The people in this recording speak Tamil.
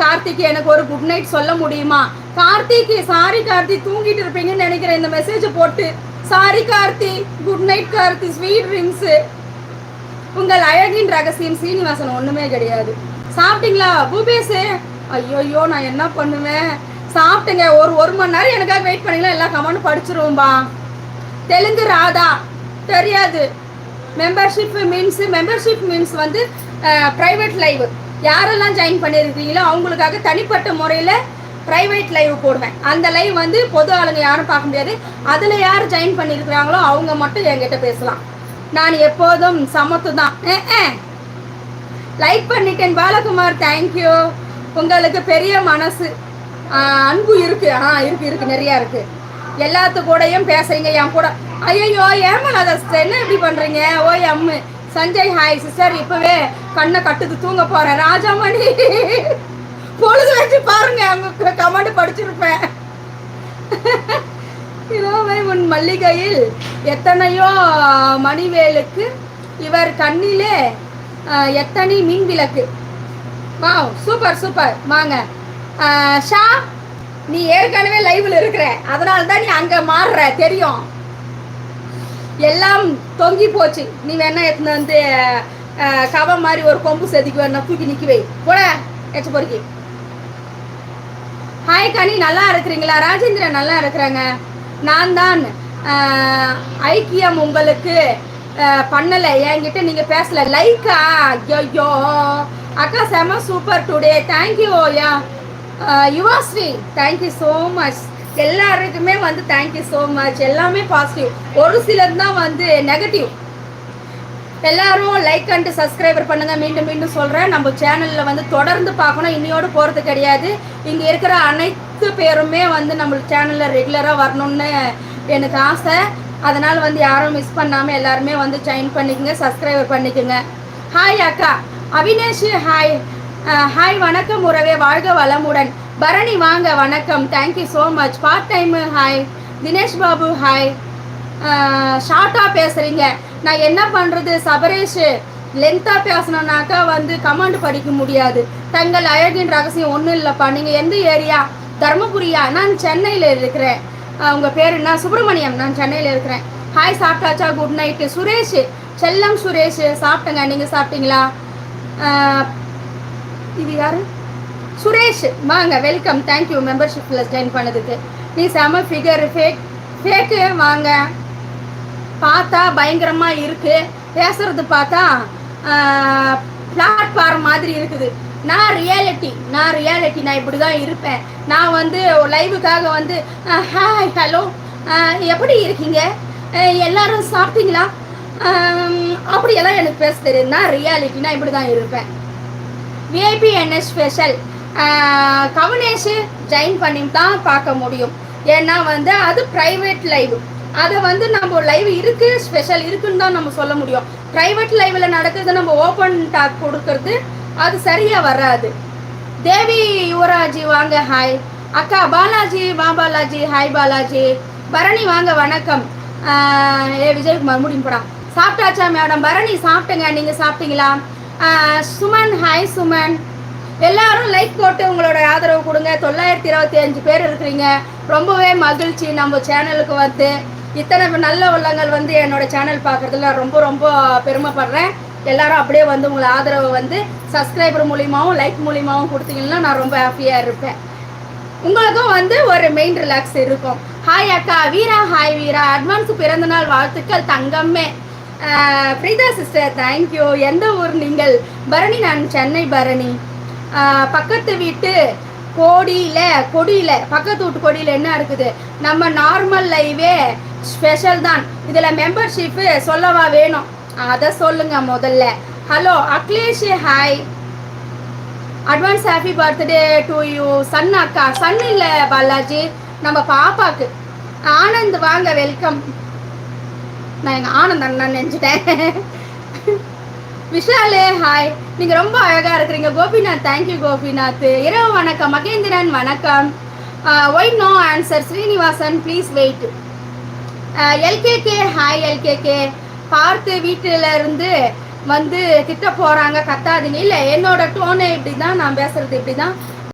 கார்த்திக் எனக்கு ஒரு குட் நைட் சொல்ல முடியுமா? கார்த்திக் சாரி கார்த்தி தூங்கிட்டு இருப்பீங்கன்னு நினைக்கிறேன். இந்த மெசேஜ் போட்டு sorry Karthi good night Karthi sweet dreams உங்கள் அழகின் ரகசியம் சீனிவாசன் ஒண்ணுமே கிடையாது. சாப்பிட்டீங்களா? பூபேஷ் ஐயோ நான் என்ன பண்ணுவேன்? சாப்பிட்டேங்க ஒரு ஒரு மணி நேரம் எனக்காக வெயிட் பண்ணீங்களா? எல்லா கமெண்ட் படிச்சிருவோம்பா. தெலுங்கு ராதா தெரியாது. மெம்பர்ஷிப் மீன்ஸ் மெம்பர்ஷிப் மீன்ஸ் வந்து ப்ரைவேட் லைவ் யாரெல்லாம் ஜாயின் பண்ணியிருக்கீங்களோ அவங்களுக்காக தனிப்பட்ட முறையில் ப்ரைவேட் லைவ் போடுவேன். அந்த லைவ் வந்து பொது ஆளுங்க யாரும் பார்க்க முடியாது. அதில் யார் ஜாயின் பண்ணியிருக்கிறாங்களோ அவங்க மட்டும் என்கிட்ட பேசலாம். நான் எப்போதும் சமத்து தான் லைக் பண்ணிட்டேன் பாலகுமார். தேங்க்யூ உங்களுக்கு பெரிய மனசு. அன்பு இருக்கு. ஆ இருக்கு இருக்கு. நிறையா இருக்கு. எல்லாத்து கூடயும் பேசுறீங்க. என் கூட. ஐயோ ஏமலாத என்ன இப்படி பண்றீங்க? ஓய் அம்மு சஞ்சய் ஹாய் சிஸ்டர் இப்பவே கண்ணை கட்டுது தூங்க போறேன் ராஜாமணி பொழுது வச்சு பாருங்க. அவங்க கமெண்ட் படிச்சிருப்பேன். இரோவை உன் மல்லிகையில் எத்தனையோ மணிவேலுக்கு இவர் கண்ணிலே எத்தனை மின் விளக்கு? வா சூப்பர் சூப்பர் வாங்க. ஷா நீ ஏற்கனவே லைவ்ல இருக்கிற. அதனால தான் நீ அங்க மாறுற. தெரியும். எல்லாம் தொங்கி போச்சு. நீ வேணா எடுத்துன்னு வந்து கவம் மாதிரி ஒரு கொம்பு செதுக்கு வேணா தூக்கி நிக்கி வை. போட எச்ச பொறுக்கி. ஹாய் கனி நல்லா இருக்கிறீங்களா? ராஜேந்திரன் நல்லா இருக்கிறாங்க. நான் தான் ஐக்கியம் உங்களுக்கு பண்ணலை பண்ணல. என்கிட்ட நீங்க பேசல. லைக்கா ஐயோ அக்கா செம super today thank you ya Yuvasri thank you so much எல்லாருக்குமே வந்து தேங்க்யூ ஸோ மச் எல்லாமே பாசிட்டிவ் ஒரு சிலர் தான் வந்து நெகட்டிவ் எல்லாரும் லைக் அண்ட் சப்ஸ்கிரைபர் பண்ணுங்க. மீண்டும் மீண்டும் சொல்கிறேன் நம்ம சேனலில் வந்து தொடர்ந்து பார்க்கணும். இன்னையோடு போகிறது கிடையாது. இங்கே இருக்கிற அனைத்து பேருமே வந்து நம்ம சேனலில் ரெகுலராக வரணும்னு எனக்கு ஆசை. அதனால் வந்து யாரும் மிஸ் பண்ணாமல் எல்லாருமே வந்து ஜாயின் பண்ணிக்கங்க. சப்ஸ்கிரைபர் பண்ணிக்கோங்க. ஹாய் அக்கா. அவினேஷ் ஹாய் ஹாய் வணக்கம் உறவே. வாழ்க வளமுடன். பரணி வாங்க வணக்கம். Thank you so much part time hi Dinesh Babu hi ஷார்ட்டாக பேசுகிறீங்க நான் என்ன பண்ணுறது சபரேஷ்? லென்த்தாக பேசணுன்னாக்கா வந்து கமெண்ட் படிக்க முடியாது. தங்கள் அழகின் ரகசியம் ஒன்றும் இல்லைப்பா. நீங்கள் எந்த ஏரியா? தர்மபுரியா? நான் சென்னையில் இருக்கிறேன். உங்கள் பேர் என்ன? சுப்பிரமணியம். நான் சென்னையில் இருக்கிறேன். ஹாய் சாப்பிட்டாச்சா? குட் நைட்டு சுரேஷ் செல்லம் சுரேஷ் சாப்பிட்டேங்க. நீங்கள் சாப்பிட்டீங்களா? இது யாரு? சுரேஷ் வாங்க வெல்கம் தேங்க்யூ மெம்பர்ஷிப்பில் ஜாயின் பண்ணதுக்கு. நீ செம ஃபிகர் ஃபேக் ஃபேக்கு வாங்க. பார்த்தா பயங்கரமாக இருக்கு. பேசுறது பார்த்தா பிளாட்ஃபார்ம் மாதிரி இருக்குது. நான் ரியாலிட்டி நான் ரியாலிட்டி நான் இப்படி தான் இருப்பேன். நான் வந்து லைவுக்காக வந்து ஹாய் ஹலோ எப்படி இருக்கீங்க? எல்லாரும் சாப்பிட்டீங்களா? அப்படியெல்லாம் எனக்கு பேச தெரியும் நான் ரியாலிட்டி நான் இப்படி தான் இருப்பேன் விஐபி என்ன ஸ்பெஷல் கவனேஷ் ஜாயின் பண்ணி தான் பார்க்க முடியும். ஏன்னா வந்து அது ப்ரைவேட் லைவ் அதை வந்து நம்ம லைவ் இருக்கு ஸ்பெஷல் இருக்குன்னு தான் நம்ம சொல்ல முடியும். ப்ரைவேட் லைவ்ல நடக்கிறது நம்ம ஓப்பன் டாக் கொடுக்கறது அது சரியா வராது. தேவி யுவராஜி வாங்க ஹாய் அக்கா பாலாஜி வா பாலாஜி ஹாய் பாலாஜி. பரணி வாங்க வணக்கம். ஏ விஜயகுமார் முடியும் போடா. சாப்பிட்டாச்சா மேடம் பரணி சாப்பிட்டேங்க. நீங்கள் சாப்பிட்டீங்களா? சுமன் ஹாய் சுமன். எல்லாரும் லைக் போட்டு உங்களோட ஆதரவு கொடுங்க. தொள்ளாயிரத்தி இருபத்தி அஞ்சு பேர் இருக்கிறீங்க. ரொம்பவே மகிழ்ச்சி. நம்ம சேனலுக்கு வந்து இத்தனை நல்ல உள்ளங்கள் வந்து என்னோட சேனல் பார்க்கறதுல ரொம்ப ரொம்ப பெருமைப்படுறேன். எல்லாரும் அப்படியே வந்து உங்களை ஆதரவு வந்து சப்ஸ்கிரைபர் மூலியமாகவும் லைக் மூலியமாகவும் கொடுத்தீங்கன்னா நான் ரொம்ப ஹாப்பியாக இருப்பேன். உங்களுக்கும் வந்து ஒரு மெயின் ரிலாக்ஸ் இருக்கும். ஹாய் அக்கா வீரா ஹாய் வீரா. அட்வான்ஸ் பிறந்தநாள் வாழ்த்துக்கள் தங்கம்மே. பிரீதா சிஸ்டர் தேங்க்யூ எந்த ஊர் நீங்கள்? பரணி நான் சென்னை பரணி. பக்கத்து வீட்டு கொடியில கொடியில பக்கத்து வீட்டு கொடியில என்ன இருக்குது? நம்ம நார்மல் லைவே ஸ்பெஷல் தான். இதுல மெம்பர்ஷிப் சொல்லவா வேணும்? அதை சொல்லுங்க முதல்ல. Hello Akhilesh hi advance happy birthday to you Sun அக்கா சன் இல்ல பாலாஜி. நம்ம பாப்பாக்கு. ஆனந்த் வாங்க வெல்கம் நான் எங்க ஆனந்த் அண்ணன் நினைச்சிட்டேன். விஷாலே ஹாய் நீங்க ரொம்ப அழகா இருக்கிறீங்க. Gopinath thank you Gopinath. இரவு வணக்கம். மகேந்திரன் வணக்கம். Why no answer Srinivasan please wait L K K hi L K K பார்த்து வீட்டில இருந்து வந்து திட்ட போறாங்க கத்தாதீங்க இல்ல என்னோட டோனு இப்படி தான் நான் பேசுறது இப்படி தான்